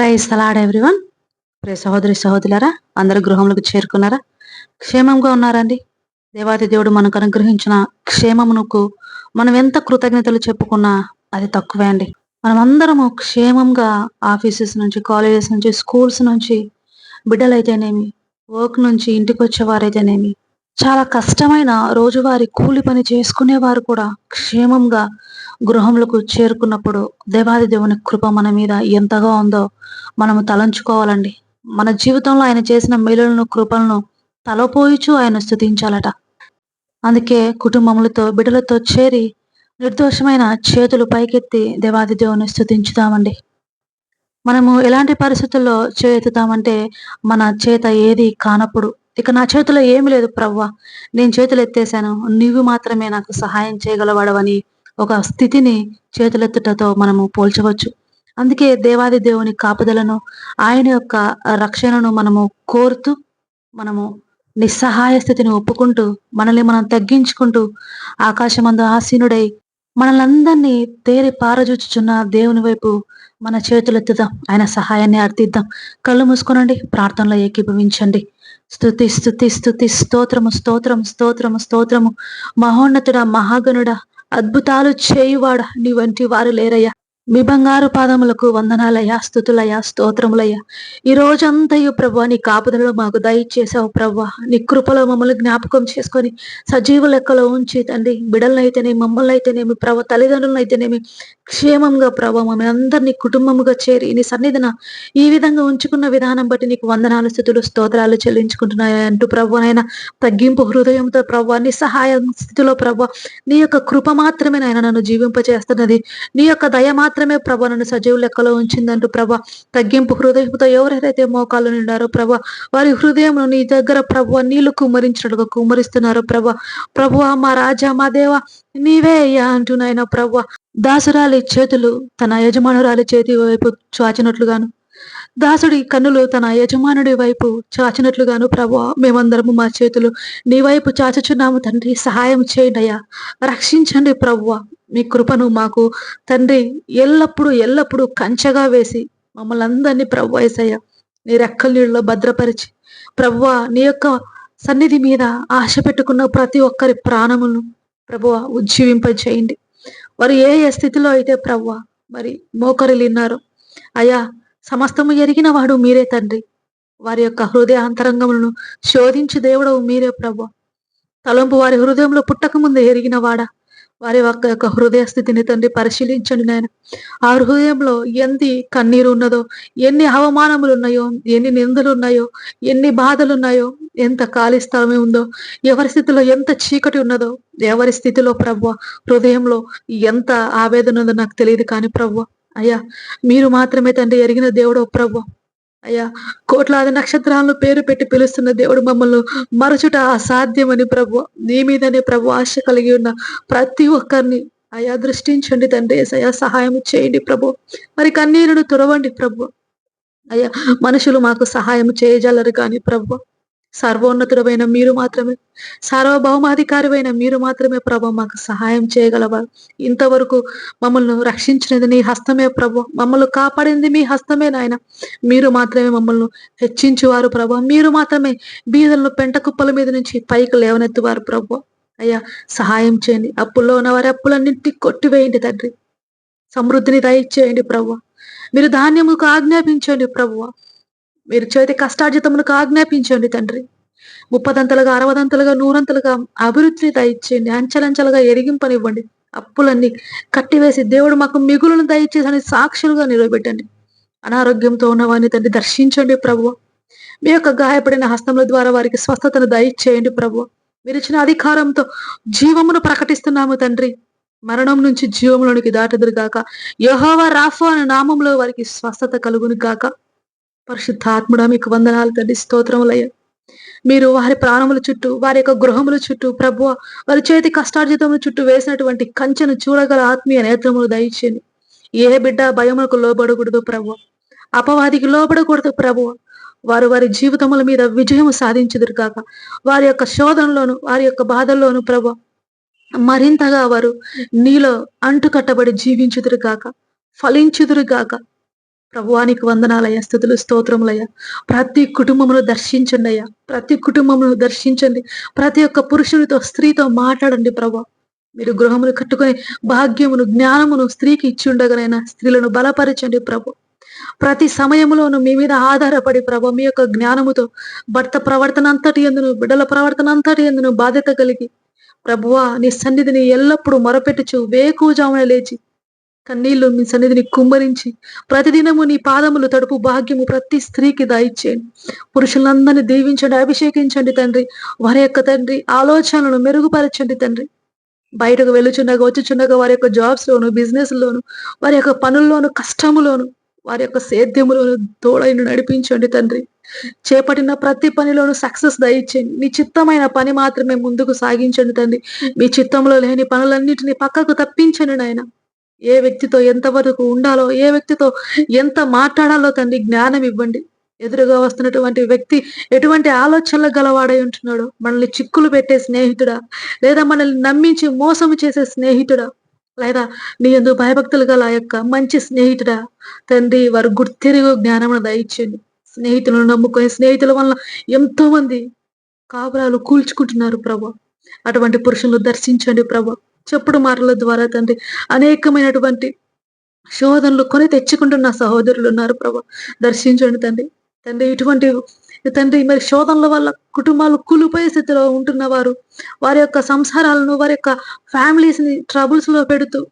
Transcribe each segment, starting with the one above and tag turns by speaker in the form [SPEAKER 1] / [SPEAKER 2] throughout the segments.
[SPEAKER 1] Praise salad everyone. ప్రే సహోదరి సహోదరులారా అందరు గృహంలోకి చేరుకున్నారా? క్షేమంగా ఉన్నారండి. దేవాది దేవుడు మనకు అనుగ్రహించిన క్షేమమునకు మనం ఎంత కృతజ్ఞతలు చెప్పుకున్నా అది తక్కువే అండి. మనం అందరము క్షేమంగా ఆఫీసెస్ నుంచి కాలేజెస్ నుంచి స్కూల్స్ నుంచి బిడ్డలైతేనేమి వర్క్ నుంచి ఇంటికి వచ్చేవారైతేనేమి చాలా కష్టమైన రోజువారి కూలి పని చేసుకునేవారు కూడా క్షేమంగా గృహములకు చేరుకున్నప్పుడు దేవాది దేవుని కృప మన మీద ఎంతగా ఉందో మనము తలంచుకోవాలండి. మన జీవితంలో ఆయన చేసిన మేలులను కృపలను తలపోయిచు ఆయన స్థుతించాలట. అందుకే కుటుంబములతో బిడ్డలతో చేరి నిర్దోషమైన చేతులు పైకెత్తి దేవాది దేవుని స్థుతించుదామండి. మనము ఎలాంటి పరిస్థితుల్లో చేతుతామంటే మన చేత ఏది కానప్పుడు ఇక నా చేతిలో ఏమి లేదు ప్రవ్వ నేను చేతులు ఎత్తేసాను నీవు మాత్రమే నాకు సహాయం చేయగలవాడవని ఒక స్థితిని చేతులెత్తుటతో మనము పోల్చవచ్చు. అందుకే దేవాది దేవుని కాపుదలను ఆయన యొక్క రక్షణను మనము కోరుతూ మనము నిస్సహాయ స్థితిని ఒప్పుకుంటూ మనల్ని మనం తగ్గించుకుంటూ ఆకాశమందు ఆసీనుడై మనలందరినీ తేరి పారజూచుచున్న దేవుని వైపు మన చేతులెత్తుదాం. ఆయన సహాయాన్ని అర్థిద్దాం కళ్ళు మూసుకొనండి. ప్రార్థనలో ఏకీభవించండి. స్థుతి స్థుతి స్థుతి స్తోత్రము స్తోత్రము స్తోత్రము స్తోత్రము. మహోన్నతుడ మహాగణుడ అద్భుతాలు చేయువాడు? నీ వంటి వారు లేరయ్యా. మీ బంగారు పాదములకు వందనాలయ్యా స్థుతులయ్యా స్తోత్రములయ్యా. ఈ రోజంతయు ప్రభా నీ కాపుదలు మాకు దయచేసావు ప్రభా నీ కృపలో మమ్మల్ని జ్ఞాపకం చేసుకొని సజీవ లెక్కలో ఉంచి తండ్రి బిడలను అయితేనే మమ్మల్ని అయితేనేమి ప్రభ తల్లిదండ్రులను అయితేనేమి క్షేమంగా ప్రభా మమ్మల్ని అందరినీ కుటుంబముగా చేరి నీ సన్నిధిన ఈ విధంగా ఉంచుకున్న విధానం బట్టి నీకు వందనాలు స్థితులు స్తోత్రాలు చెల్లించుకుంటున్నాయా అంటూ ప్రభు ఆయన తగ్గింపు హృదయంతో ప్రభా నీ సహాయం స్థితిలో ప్రభా నీ యొక్క కృప మాత్రమే నాయన నన్ను జీవింపచేస్తున్నది నీ యొక్క దయ మాత్రమే ప్రభ నన్ను సజీవ లెక్కలో ఉంచిందంటూ ప్రభ తగ్గింపు హృదయంతో ఎవరెవరైతే మోకాలు నిండారో ప్రభ వారి హృదయం నీ దగ్గర ప్రభు నీళ్ళు కుమరించినట్టుగా కుమరిస్తున్నారు ప్రభ. ప్రభు మా రాజా మా దేవ నీవే అయ్యా అంటూ నాయన ప్రభ. దాసురాలి చేతులు తన యజమానురాలి చేతి వైపు చాచినట్లుగాను దాసుడి కన్నులు తన యజమానుడి వైపు చాచినట్లుగాను ప్రభా మేమందరము మా చేతులు నీ వైపు చాచుచున్నాము. తండ్రి సహాయం చేయండి అయ్యా. రక్షించండి ప్రభువ మీ కృపను మాకు తండ్రి ఎల్లప్పుడూ ఎల్లప్పుడూ కంచగా వేసి మమ్మల్ని అందరినీ ప్రభు వేసయ్యా నీ రెక్కల నీళ్ళలో భద్రపరిచి ప్రభువ నీ యొక్క సన్నిధి మీద ఆశ పెట్టుకున్న ప్రతి ఒక్కరి ప్రాణమును ప్రభువ ఉజ్జీవింపజేయండి. వారు ఏ ఏ స్థితిలో అయితే ప్రభువ మరి మోకరిల్లిన్నారో అయ్యా సమస్తము ఎరిగిన వాడు మీరే తండ్రి. వారి యొక్క హృదయ అంతరంగములను శోధించి దేవుడవు మీరే ప్రభు. తలంపు వారి హృదయంలో పుట్టక ముందు ఎరిగిన వాడా. వారి యొక్క యొక్క హృదయ స్థితిని తండ్రి పరిశీలించండి నాయన. ఆ హృదయంలో ఎన్ని కన్నీరు ఉన్నదో ఎన్ని అవమానములు ఉన్నాయో ఎన్ని నిందలు ఉన్నాయో ఎన్ని బాధలు ఉన్నాయో ఎంత ఖాళీ స్థలమే ఉందో ఎవరి స్థితిలో ఎంత చీకటి ఉన్నదో ఎవరి స్థితిలో ప్రభు హృదయంలో ఎంత ఆవేదన ఉందో నాకు తెలియదు కానీ ప్రభు. అయ్యా మీరు మాత్రమే తండ్రి ఎరిగిన దేవుడు ప్రభు. అయ్యా కోట్లాది నక్షత్రాలను పేరు పెట్టి పిలుస్తున్న దేవుడు మమ్మల్ని మరచుట అసాధ్యమని ప్రభు. నీ మీదనే ప్రభు ఆశ కలిగి ఉన్న ప్రతి ఒక్కరిని అయా దృష్టించండి తండ్రి. అయ్యా సహాయం చేయండి ప్రభు. మరి కన్నీరును తురవండి ప్రభు. అయ్యా మనుషులు మాకు సహాయం చేయజాలరు కానీ ప్రభు. సర్వోన్నతుడమైన మీరు మాత్రమే సార్వభౌమాధికారివైన మీరు మాత్రమే ప్రభు మాకు సహాయం చేయగలవారు ఇంతవరకు మమ్మల్ని రక్షించినది నీ హస్తమే ప్రభు. మమ్మల్ని కాపాడింది మీ హస్తమే నాయన. మీరు మాత్రమే మమ్మల్ని హెచ్చించేవారు ప్రభు. మీరు మాత్రమే బీదలను పెంట కుప్పల మీద నుంచి పైకి లేవనెత్తువారు ప్రభు. అయ్యా సహాయం చేయండి. అప్పుల్లో ఉన్న వారి అప్పులన్నింటి కొట్టివేయండి తండ్రి. సమృద్ధిని దయచేయండి ప్రభు. మీరు ధాన్యముకు ఆజ్ఞాపించండి ప్రభువ మీరు చేతి కష్టార్జితములకు ఆజ్ఞాపించండి తండ్రి. ముప్పదంతలుగా అరవదంతలుగా నూరంతలుగా అభివృద్ధిని దయచేయండి అంచలంచలుగా ఎరిగింపనివ్వండి. అప్పులన్నీ కట్టివేసి దేవుడు మాకు మిగులును దయచేసి సాక్షులుగా నిలబెట్టండి. అనారోగ్యంతో ఉన్న వారిని తండ్రి దర్శించండి ప్రభు మీ యొక్క గాయపడిన హస్తముల ద్వారా వారికి స్వస్థతను దయచేయండి ప్రభు మీరు ఇచ్చిన అధికారంతో జీవమును ప్రకటిస్తున్నాము తండ్రి. మరణం నుంచి జీవములోనికి దాటదురు గాక యహోవా అనే నామంలో వారికి స్వస్థత కలుగును గాక పరిశుద్ధాత్ముడా మీకు వందనాలు తండ్రి స్తోత్రములయ్య. మీరు వారి ప్రాణముల చుట్టూ వారి యొక్క గృహముల చుట్టూ ప్రభు వారి చేతి కష్టార్జితముల చుట్టూ వేసినటువంటి కంచెను చూడగల ఆత్మీయ నేత్రములు దయచేయండి. ఏ బిడ్డ భయములకు లోబడకూడదు ప్రభు అపవాదికి లోబడకూడదు ప్రభు వారు వారి జీవితముల మీద విజయం సాధించుదురు కాక వారి యొక్క శోధనలోను వారి యొక్క బాధల్లోను ప్రభు మరింతగా వారు నీలో అంటుకట్టబడి జీవించుదురు కాక ఫలించుదురు గాక. ప్రభువానికి వందనాలయ్యా స్థుతులు స్తోత్రములయ్యా. ప్రతి కుటుంబమును దర్శించండి అయ్యా ప్రతి కుటుంబమును దర్శించండి. ప్రతి ఒక్క పురుషునితో స్త్రీతో మాట్లాడండి ప్రభా. మీరు గృహమును కట్టుకొని భాగ్యమును జ్ఞానమును స్త్రీకి ఇచ్చి ఉండగనైనా స్త్రీలను బలపరచండి ప్రభు. ప్రతి సమయంలోనూ మీ మీద ఆధారపడి ప్రభు మీ యొక్క జ్ఞానముతో భర్త ప్రవర్తన అంతటి ఎందును బిడ్డల ప్రవర్తన అంతటి ఎందును బాధ్యత కలిగి ప్రభువా నీ సన్నిధిని ఎల్లప్పుడూ మొరపెట్టుచు వేకుజామున లేచి కన్నీళ్ళు మీ సన్నిధిని కుమ్మరించి ప్రతిదినము నీ పాదములు తడుపు భాగ్యము ప్రతి స్త్రీకి దాయిచ్చేయండి. పురుషులందరినీ దీవించండి అభిషేకించండి తండ్రి. వారి యొక్క తండ్రి ఆలోచనలను మెరుగుపరచండి తండ్రి. బయటకు వెళ్ళుచుండగా వచ్చుచుండగా వారి యొక్క జాబ్స్ లోను బిజినెస్ లోను వారి యొక్క పనుల్లోను కష్టములోను వారి యొక్క సేద్యములోను తోడైన నడిపించండి తండ్రి. చేపట్టిన ప్రతి పనిలోను సక్సెస్ దయచేయండి మీ చిత్తమైన పని మాత్రమే ముందుకు సాగించండి తండ్రి. మీ చిత్తంలో లేని పనులన్నిటిని పక్కకు తప్పించండి నాయన. ఏ వ్యక్తితో ఎంతవరకు ఉండాలో ఏ వ్యక్తితో ఎంత మాట్లాడాలో తండ్రి జ్ఞానం ఇవ్వండి. ఎదురుగా వస్తున్నటువంటి వ్యక్తి ఎటువంటి ఆలోచనలు గలవాడై ఉంటున్నాడు మనల్ని చిక్కులు పెట్టే స్నేహితుడా లేదా మనల్ని నమ్మించి మోసము చేసే స్నేహితుడా లేదా నీ ఎందు భయభక్తులు గల యొక్క మంచి స్నేహితుడా తండ్రి వారు గుర్తిరుగు జ్ఞానమును దయచేయండి. స్నేహితులను నమ్ముకొని స్నేహితుల వల్ల ఎంతో మంది కాపురాలు కూల్చుకుంటున్నారు ప్రభా. అటువంటి పురుషులు దర్శించండి ప్రభా. చెప్పుడు మాటల ద్వారా తండ్రి. అనేకమైనటువంటి శోధనలు కొని తెచ్చుకుంటున్న సహోదరులు ఉన్నారు ప్రభా. దర్శించండి తండ్రి. తండ్రి ఇటువంటి తండ్రి మరి శోధనల వల్ల కుటుంబాలు కూలిపోయే స్థితిలో ఉంటున్న వారు వారి యొక్క సంసారాలను వారి యొక్క ఫ్యామిలీస్ని ట్రబుల్స్లో పెడుతూ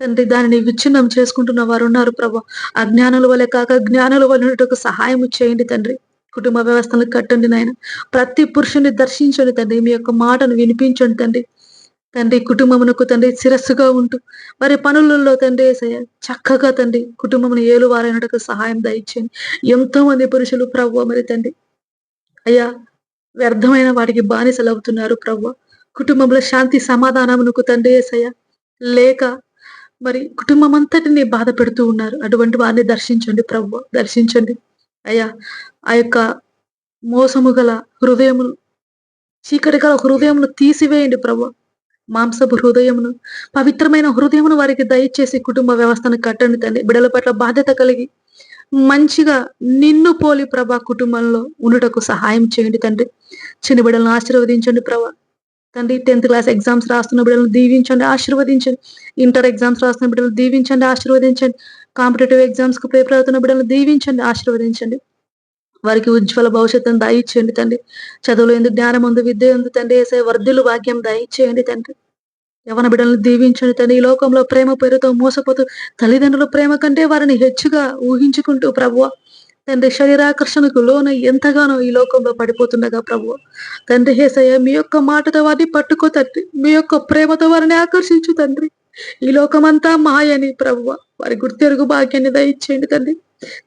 [SPEAKER 1] తండ్రి దానిని విచ్ఛిన్నం చేసుకుంటున్న వారు ఉన్నారు ప్రభా. అజ్ఞానుల వల్ల కాక జ్ఞానుల వల్ల సహాయం చేయండి తండ్రి. కుటుంబ వ్యవస్థను కట్టండి నాయన. ప్రతి పురుషుని దర్శించండి తండ్రి. మీ యొక్క మాటను వినిపించండి తండ్రి. తండ్రి కుటుంబమునకు తండ్రి శిరస్సుగా ఉంటూ మరి పనులలో తండ్రి చక్కగా తండ్రి కుటుంబమును ఏలువారైనటకు సహాయం దయచేయండి. ఎంతో మంది పురుషులు ప్రవ్వ మరి తండ్రి. అయ్యా వ్యర్థమైన వాటికి బానిసలు అవుతున్నారు కుటుంబంలో శాంతి సమాధానమునకు తండ్రి యేసయ్య లేక మరి కుటుంబం అంతటిని బాధ పెడుతూ ఉన్నారు. అటువంటి వారిని దర్శించండి ప్రవ్వ దర్శించండి. అయ్యా ఆ యొక్క మోసము గల హృదయములు చీకటి గల హృదయమును తీసివేయండి ప్రభు మాంసపు హృదయమును పవిత్రమైన హృదయమును వారికి దయచేసి కుటుంబ వ్యవస్థను కట్టండి తండ్రి బిడల పట్ల బాధ్యత కలిగి మంచిగా నిన్ను పోలి ప్రభా కుటుంబంలో ఉండుటకు సహాయం చేయండి తండ్రి. చిన్న బిడ్డలను ఆశీర్వదించండి ప్రభా. తండ్రి టెన్త్ క్లాస్ ఎగ్జామ్స్ రాస్తున్న బిడ్డలను దీవించండి ఆశీర్వదించండి. ఇంటర్ ఎగ్జామ్స్ రాస్తున్న బిడ్డలు దీవించండి ఆశీర్వదించండి. కాంపిటేటివ్ ఎగ్జామ్స్కు ప్రిపేర్ అవుతున్న బిడ్డలను దీవించండి ఆశీర్వదించండి. వారికి ఉజ్వల భవిష్యత్తును దయచేయండి తండ్రి. చదువులు ఎందుకు జ్ఞానం ఉంది విద్య ఉంది తండ్రి ఏసే వర్ధులు భాగ్యం దయచేయండి తండ్రి. యవన బిడ్డలను దీవించండి తండ్రి. ఈ లోకంలో ప్రేమ పేరుతో మోసపోతూ తల్లిదండ్రుల ప్రేమ కంటే వారిని హెచ్చుగా ఊహించుకుంటూ ప్రభువ తండ్రి శరీరాకర్షణకు లోన ఎంతగానో ఈ లోకంలో పడిపోతుండగా ప్రభు తండ్రి హేసయ్య మీ యొక్క మాటతో వారిని పట్టుకో తండ్రి. మీ యొక్క ప్రేమతో వారిని ఆకర్షించు తండ్రి. ఈ లోకమంతా మాయని ప్రభువ. వారి గుర్తెరుగు భాగ్యాన్ని దయచేయండి తండ్రి.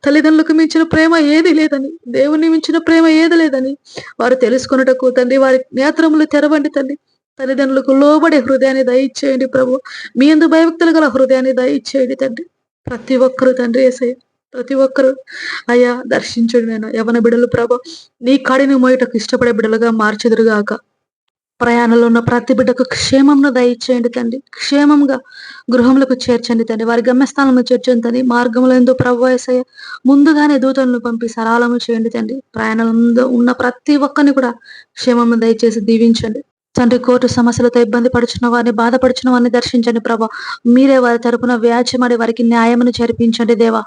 [SPEAKER 1] తల్లిదండ్రులకు మించిన ప్రేమ ఏది లేదని దేవుని మించిన ప్రేమ ఏది లేదని వారు తెలుసుకున్నటకు తండ్రి వారి నేత్రములు తెరవండి తండ్రి. తల్లిదండ్రులకు లోబడే హృదయాన్ని దయచేయండి ప్రభు. మీ ఎందు భయభక్తులు గల హృదయాన్ని దయచేయండి తండ్రి. ప్రతి ఒక్కరు తండ్రి ఏసయ్య ప్రతి ఒక్కరు అయ్యా దర్శించుడు నేను యవన బిడలు ప్రభ నీ కాడిని మోయటకు ఇష్టపడే బిడలుగా మార్చెదురుగాక. ప్రయాణంలో ఉన్న ప్రతి బిడ్డకు క్షేమంను దయచేయండి తండ్రి. క్షేమంగా గృహములకు చేర్చండి తండ్రి. వారి గమ్యస్థానంలో చేర్చండి తండ్రి. మార్గంలో ఎందు ప్రభు ముందుగానే దూతలను పంపి సరాలము చేయండి తండ్రి. ప్రయాణంలో ఉన్న ప్రతి ఒక్కరిని కూడా క్షేమంను దయచేసి దీవించండి. తండ్రి కోర్టు సమస్యలతో ఇబ్బంది పడుచున్న వారిని బాధపడుచున్న వారిని దర్శించండి ప్రభా. మీరే వారి తరపున వ్యాజ్యమడి వారికి న్యాయమును జరిపించండి దేవా.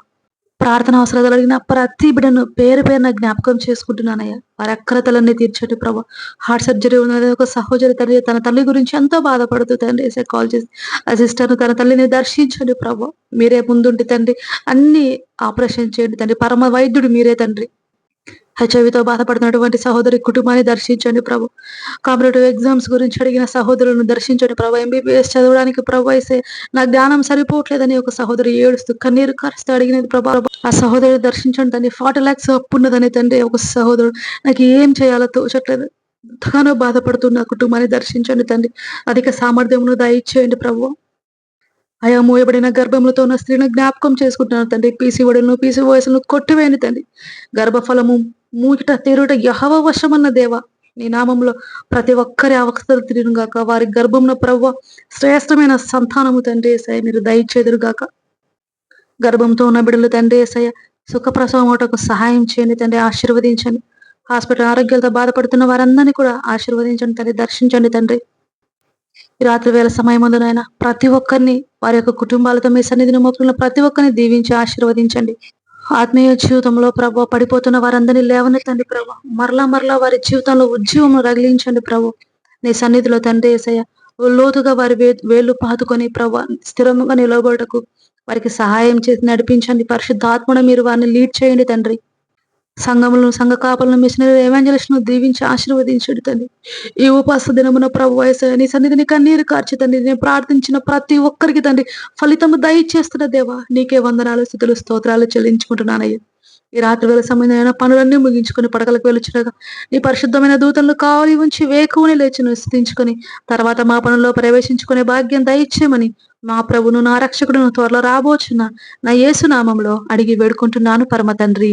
[SPEAKER 1] ప్రార్థన అవసరాలు కలిగిన ప్రతి బిడ్డను పేరు పేరున జ్ఞాపకం చేసుకుంటున్నానయ్యా. వారి అక్రతలన్నీ తీర్చండి ప్రభా. హార్ట్ సర్జరీ ఉన్నది ఒక సహోదరి తండ్రి తన తల్లి గురించి ఎంతో బాధపడుతూ తండ్రి వేసే కాల్ చేసి ఆ సిస్టర్ను తన తల్లిని దర్శించండి ప్రభా. మీరే ముందుండి తండ్రి అన్ని ఆపరేషన్ చేయండి తండ్రి. పరమ వైద్యుడు మీరే తండ్రి. హెచ్ఐవితో బాధపడుతున్నటువంటి సహోదరి కుటుంబాన్ని దర్శించండి ప్రభు. కాంపిటేటివ్ ఎగ్జామ్స్ గురించి అడిగిన సహోదరులను దర్శించండి ప్రభు. ఎంబీబీఎస్ చదవడానికి ప్రభు అయితే నా జ్ఞానం సరిపోవట్లేదని ఒక సహోదరి ఏడుస్తూ కన్నీరు కారుస్తూ అడిగినది ప్రభా. ఆ సహోదరుడు దర్శించండి తండ్రి. ఫార్టీ ల్యాక్స్ అప్పు ఉన్నదని తండ్రి ఒక సహోదరుడు నాకు ఏం చేయాలో తోచట్లేదు. ఎంతగానో బాధపడుతున్న కుటుంబాన్ని దర్శించండి తండ్రి. అధిక సామర్థ్యమును దయచేయండి ప్రభు. ఆయా మోయబడిన గర్భములతో ఉన్న స్త్రీని జ్ఞాపకం చేసుకుంటున్నాను తండ్రి. పీసీ వడులను పీసీ వయసులను కొట్టివేయండి తండ్రి. గర్భఫలము మూచుట తెరుట యహవ వశమన్న దేవ నీ నామంలో ప్రతి ఒక్కరి అవస్థలు తిరిగిన వారి గర్భంలో ప్రవ్వ శ్రేష్టమైన సంతానము తండ్రి ఏసయ్య మీరు దయచేదురుగాక. గర్భంతో ఉన్న బిడ్డలు తండ్రి ఏసయ్య సుఖప్రసవం ఒకటకు సహాయం చేయండి తండ్రి ఆశీర్వదించండి. హాస్పిటల్ ఆరోగ్యాలతో బాధపడుతున్న వారందరినీ కూడా ఆశీర్వదించండి తండ్రి దర్శించండి తండ్రి. ఈ రాత్రి వేళ సమయం ముందునైనా ప్రతి ఒక్కరిని వారి యొక్క కుటుంబాలతో మీ సన్నిధిని మోపుతున్న ప్రతి ఒక్కరిని దీవించి ఆశీర్వదించండి. ఆత్మీయ జీవితంలో ప్రభు పడిపోతున్న వారందరినీ లేవనెత్తండి ప్రభు. మరలా మరలా వారి జీవితంలో ఉద్యమం రగిలించండి ప్రభు. నీ సన్నిధిలో తండ్రి ఏసయ్య లోతుగా వారి వే వేళ్ళు పాతుకొని ప్రభు స్థిరంగా నిలబడకు వారికి సహాయం చేసి నడిపించండి. పరిశుద్ధాత్మను మీరు వారిని లీడ్ చేయండి తండ్రి. సంఘములను సంఘ కాపలను మిషనరీ ఏవాంజలిస్ట్ను దీవించి ఆశీర్వదించుడు తండ్రి ఈ ఉపాస దినమున ప్రభు వయసు నీ సన్నిధిని కన్నీరు కార్చి తండ్రి నేను ప్రార్థించిన ప్రతి ఒక్కరికి తండ్రి ఫలితము దయచేస్తున్న దేవా నీకే వందనాలు స్థితులు స్తోత్రాలు చెల్లించుకుంటున్నానయ్యా. ఈ రాత్రి వేళ సంబంధమైన పనులన్నీ ముగించుకొని పడకలకు వెళ్ళుచునగా నీ పరిశుద్ధమైన దూతలను కావాలి ఉంచి వేకువని లేచి స్థితించుకొని తర్వాత మా పనుల్లో ప్రవేశించుకునే భాగ్యం దయచేయమని మా ప్రభును నా రక్షకుడును త్వరలో రాబోచున్న నా యేసునామంలో అడిగి వేడుకుంటున్నాను పరమ తండ్రి.